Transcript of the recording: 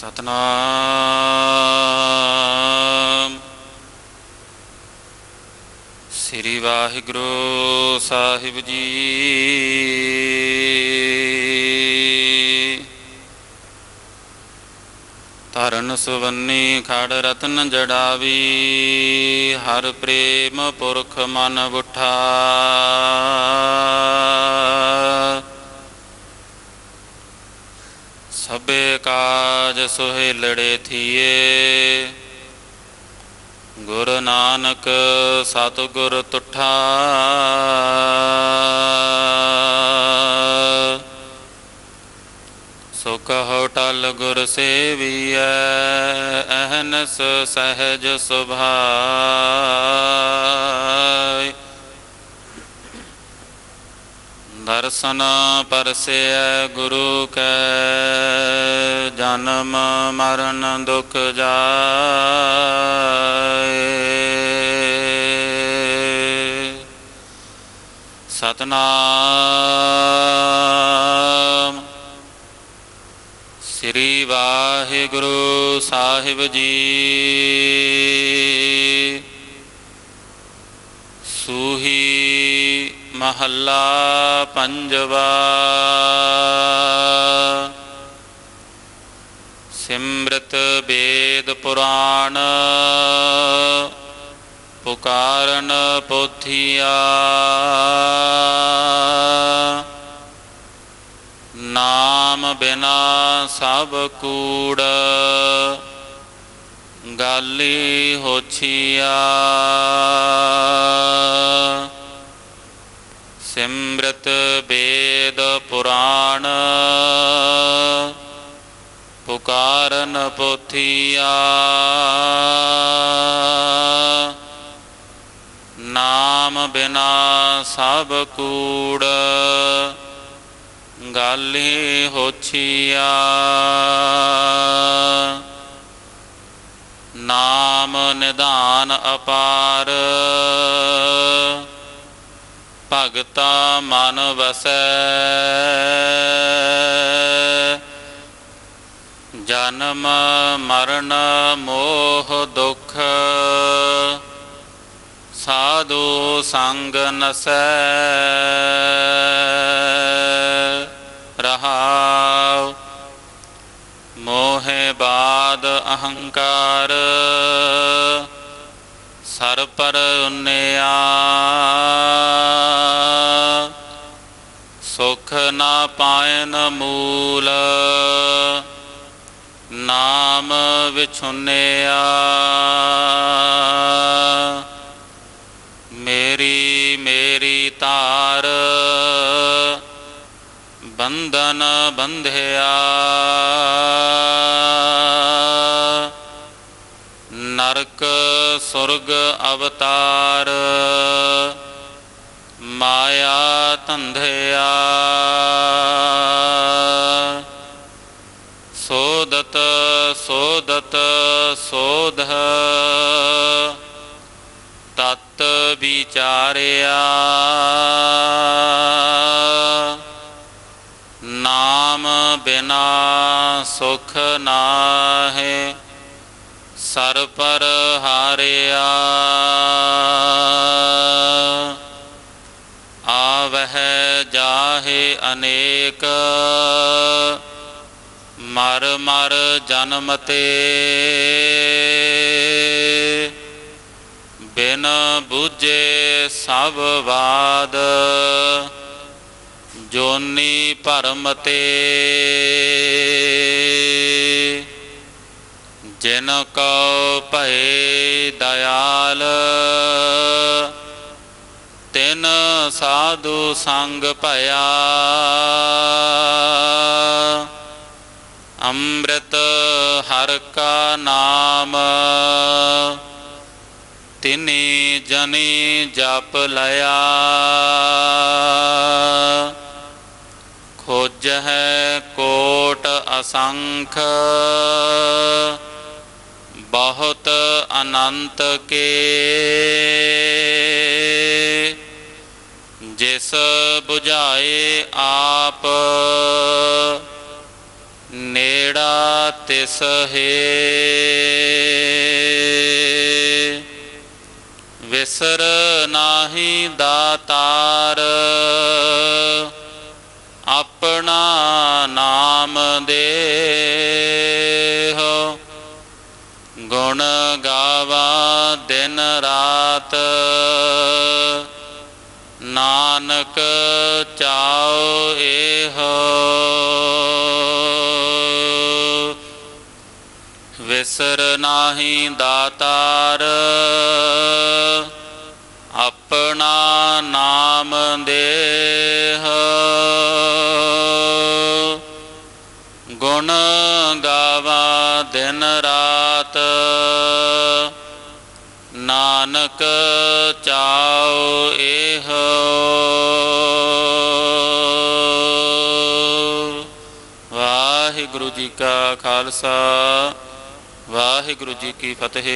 ਸਤਨਾਮ। ਸ੍ਰੀ ਵਾਹਿਗੁਰੂ ਸਾਹਿਬ ਜੀ। ਧਰਨ ਸੁਵੰਨੀ ਖੜ ਰਤਨ ਜੜਾਵੀ। ਹਰ ਪ੍ਰੇਮ ਪੁਰਖ ਮਨ ਬੁਠਾ ਸਭੇ ਕਾਜ ਸੁਹੇਲੜੇ ਥੀਏ। ਗੁਰ ਨਾਨਕ ਸਤਿਗੁਰ ਤੁਠਾ। ਸੁਖ ਹੋਟਲ ਗੁਰ ਸੇਵੀਐ, ਅਹਨਸ ਸਹਿਜ ਸੁਭਾਇ। ਦਰਸ਼ਨ ਪਰਸੈ ਗੁਰੂ ਕੈ ਜਨਮ ਮਰਨ ਦੁਖ ਜਾਏ। ਸਤਨਾਮ। ਸ੍ਰੀ ਵਾਹਿਗੁਰੂ ਸਾਹਿਬ ਜੀ। ਸੂਹੀ ਮਹੱਲਾ ਪੰਜਵਾ। ਸਿਮਰਤ ਵੇਦ ਪੁਰਾਣ ਪੁਕਾਰਨ ਪੋਥੀਆ। ਨਾਮ ਬਿਨਾ ਸਭ ਕੂੜ ਗਾਲੀ ਹੋਛੀਆ। ਸਿਮਰਤ ਵੇਦ ਪੁਰਾਣ ਪੁਕਾਰਨ ਪੋਥੀਆ। ਨਾਮ ਬਿਨਾ ਸਭ ਕੂੜ ਗਾਲੀ ਹੋਛੀਆ। ਨਾਮ ਨਿਧਾਨ ਅਪਾਰ ਭਗਤਾ ਮਨ ਵਸੈ। ਜਨਮ ਮਰਨ ਮੋਹ ਦੁਖ। ਸਾਧੂ ਸੰਗ ਨਸੈ। ਰਹਾਉ। ਮੋਹਿ ਬਾਦ ਅਹੰਕਾਰ। ਸਰ ਪਰ ਉਨਿਆ ਸੁਖ ਨਾ ਪਾਇਨ ਮੂਲ। ਨਾਮ ਵਿਛੁਨਿਆ। ਮੇਰੀ ਮੇਰੀ ਤਾਰ ਬੰਧਨ ਬੰਧਿਆ। ਨਰਕ ਸੁਰਗ ਅਵਤਾਰ ਮਾਇਆ ਧੰਧਿਆ। ਸੋਦਤ ਸੋਦਤ ਸੋਧ ਤਤ ਵਿਚਾਰਿਆ। ਨਾਮ ਬਿਨਾ ਸੁਖ ਨਾਹਿ ਸਰ ਪਰ ਹਾਰਿਆ। ਆਵਹਿ ਜਾਹੇ ਅਨੇਕ ਮਰ ਮਰ ਜਨਮ ਤੇ ਬਿਨ ਬੂਝੇ ਸਭ ਬਾਦ ਜੋਨੀ ਭਰਮ ਤੇ ਜਿਨ ਕਉ ਭਏ ਦਇਆਲ ਤਿਨ ਸਾਧੂ ਸੰਗ ਭਇਆ ਅੰਮ੍ਰਿਤ ਹਰ ਕਾ ਨਾਮ। ਤਿਨੀ ਜਨੀ ਜਪ ਲਿਆ ਖੋਜ ਹੈ ਕੋਟ ਅਸੰਖ। ਬਹੁਤ ਅਨੰਤ ਕੇ। ਜਿਸ 부ਝਾਏ ਆਪ। ਨੇੜਾ ਤਿਸ ਹੈ? ਵਿਸਰ ਨਾਹੀ ਦਾਤਾਰ ਆਪਣਾ ਨਾਮ ਦੇਹੁ। ਗੁਣ ਗਾਵਾ ਦਿਨ ਰਾਤ ਨਾਨਕ ਵਿਸਰ ਨਾਹੀ ਦਾਤਾਰ। ਆਪਣਾ ਨਾਮ ਦੇਹ। ਗੁਣ ਗਾਵਾ ਦਿਨ ਰਾਤ। ਨਾਨਕ ਚਾਉ ਇਹੋ। ਵਾਹਿਗੁਰੂ ਜੀ ਕਾ ਖਾਲਸਾ। ਵਾਹਿਗੁਰੂ ਜੀ ਕੀ ਫਤਿਹ।